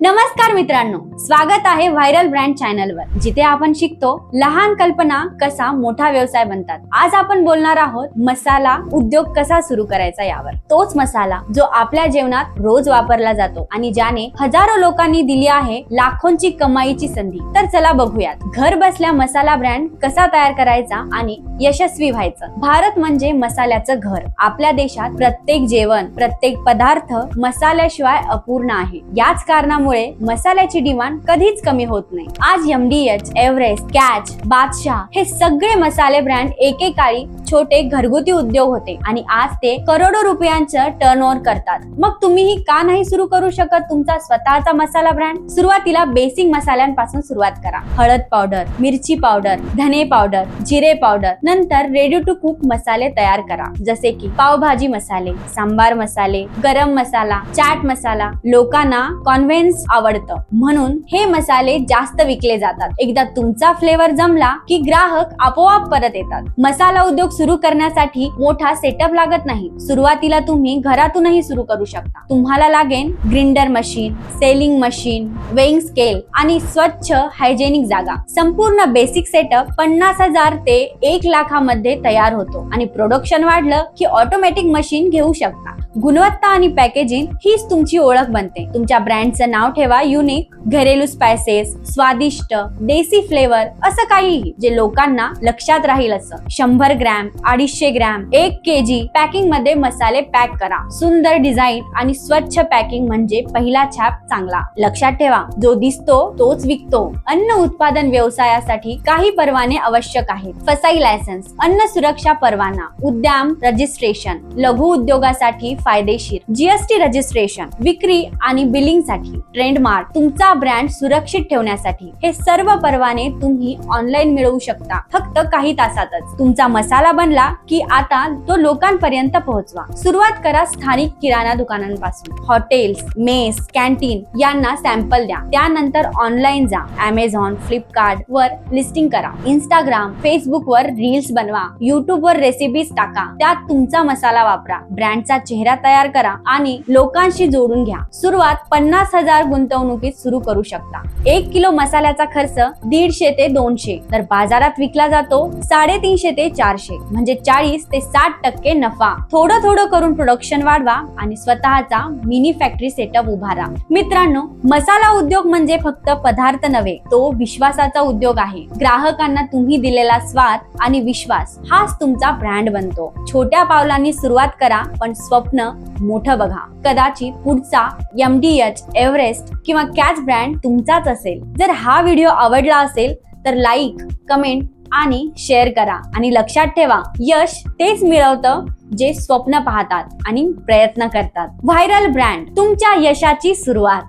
नमस्कार मित्रांनो स्वागत आहे व्हायरल ब्रँड चॅनलवर जिथे आपण शिकतो लहान कल्पना कसा मोठा व्यवसाय बनतात. आज आपण बोलणार आहोत मसाला उद्योग कसा सुरू करायचा यावर. तोच मसाला जो आपल्या जेवणात रोज वापरला जातो आणि ज्याने हजारो लोकांनी दिली आहे लाखोंची कमाईची संधी. तर चला बघूयात घर बसल्या मसाला ब्रँड कसा तयार करायचा आणि यशस्वी व्हायचं. भारत म्हणजे मसाल्याचं घर. आपल्या देशात प्रत्येक जेवण प्रत्येक पदार्थ मसाल्याशिवाय अपूर्ण आहे. याच कारणामुळे मसाल्याची डिमांड कधीच कमी होत नाही. आज एमडीएच एव्हरेस्ट कॅच बादशाह हे सगळे मसाले ब्रँड एकेकाळी छोटे घरगुती उद्योग होते आणि आज ते करोडो रुपयांचं टर्न ओव्हर करतात. मग तुम्हीही का नाही सुरू करू शकत तुमचा स्वतःचा मसाला ब्रँड? सुरुवातीला बेसिक मसाल्यांपासून सुरुवात करा. हळद पावडर मिरची पावडर धने पावडर जिरे पावडर नंतर रेडी टू कुक मसाले तयार करा. जसे की पावभाजी मसाले सांबार मसाले गरम मसाला चाट मसाला. लोकांना कॉन्व्हेन्स आवडतं. म्हणून हे मसाले जास्त विकले जातात. एकदा तुमचा फ्लेवर जमला की ग्राहक आपोआप परत येतात. मसाला उद्योग सुरू करण्यासाठी मोठा सेटअप लागत नाही. सुरुवातीला तुम्ही घरातूनही सुरू करू शकता. तुम्हाला लागेल grinder machine sealing machine weighing scale आणि स्वच्छ हायजेनिक जागा. संपूर्ण बेसिक सेटअप पन्नास हजार ते एक लाखामध्ये तयार होतो आणि प्रोडक्शन वाढलं की ऑटोमॅटिक मशीन घेऊ शकता. गुणवत्ता आणि पॅकेजिंग हीच तुमची ओळख बनते. तुमच्या ब्रँडचं नाव ठेवा युनिक घरेलू स्पायसेस स्वादिष्ट देसी फ्लेवर असं काहीही जे लोकांना लक्षात राहील असं. शंभर ग्रॅम अडीचशे ग्रॅम एक के जी पॅकिंगमध्ये मसाले पॅक करा. सुंदर डिझाईन आणि स्वच्छ पॅकिंग म्हणजे पहिला छाप चांगला. लक्षात ठेवा जो दिसतो तोच विकतो. अन्न उत्पादन व्यवसायासाठी काही परवाने आवश्यक आहेत. फसाई लायसन्स अन्न सुरक्षा परवाना उद्यम रजिस्ट्रेशन लघु उद्योगासाठी फायदेशीर जीएसटी रजिस्ट्रेशन विक्री आणि बिलिंगसाठी. ट्रेंडमार्क तुमचा ब्रँड सुरक्षित ठेवण्यासाठी. हे सर्व परवाने तुम्ही ऑनलाईन मिळवू शकता. फक्त काही तासातच. तुमचा मसाला बनला की आता तो लोकांपर्यंत पोहोचवा. सुरुवात करा स्थानिक किराणा दुकानांपासून. हॉटेल्स मेस कॅन्टीन यांना सॅम्पल द्या. त्यानंतर ऑनलाईन जा. अमेझॉन फ्लिपकार्ट वर लिस्टिंग करा. इंस्टाग्राम फेसबुक वर रील रील्स बनवा युट्यूब वर रेसिपीज टाका त्यात तुमचा मसाला वापरा ब्रँडचा चेहरा तयार करा आणि लोकांशी जोडून घ्या. सुरुवात पन्नास हजार गुंतवणुकीत सुरू करू शकता. एक किलो मसाल्याचा खर्च दीडशे ते दोनशे. तर बाजारात विकला जातो साडेतीनशे ते चारशे. म्हणजे चाळीस ते साठ टक्के नफा. थोडं थोडं करून प्रोडक्शन वाढवा आणि स्वतःचा मिनी फॅक्टरी सेटअप उभारा. मित्रांनो मसाला उद्योग म्हणजे फक्त पदार्थ नव्हे तो विश्वासाचा उद्योग आहे. ग्राहकांना तुम्ही दिलेला स्वाद आणि विश्वास हाच तुमचा ब्रँड बनतो. छोट्या पावलांनी सुरुवात करा पण स्वप्न मोठं बघा. कदाचित पुढचा एम डी एच एव्हरेस्ट किंवा कॅच ब्रँड तुमचाच असेल. जर हा व्हिडिओ आवडला असेल तर लाईक कमेंट आणि शेअर करा. आणि लक्षात ठेवा यश तेच मिळवतं जे स्वप्न पाहतात आणि प्रयत्न करतात. व्हायरल ब्रँड तुमच्या यशाची सुरुवात.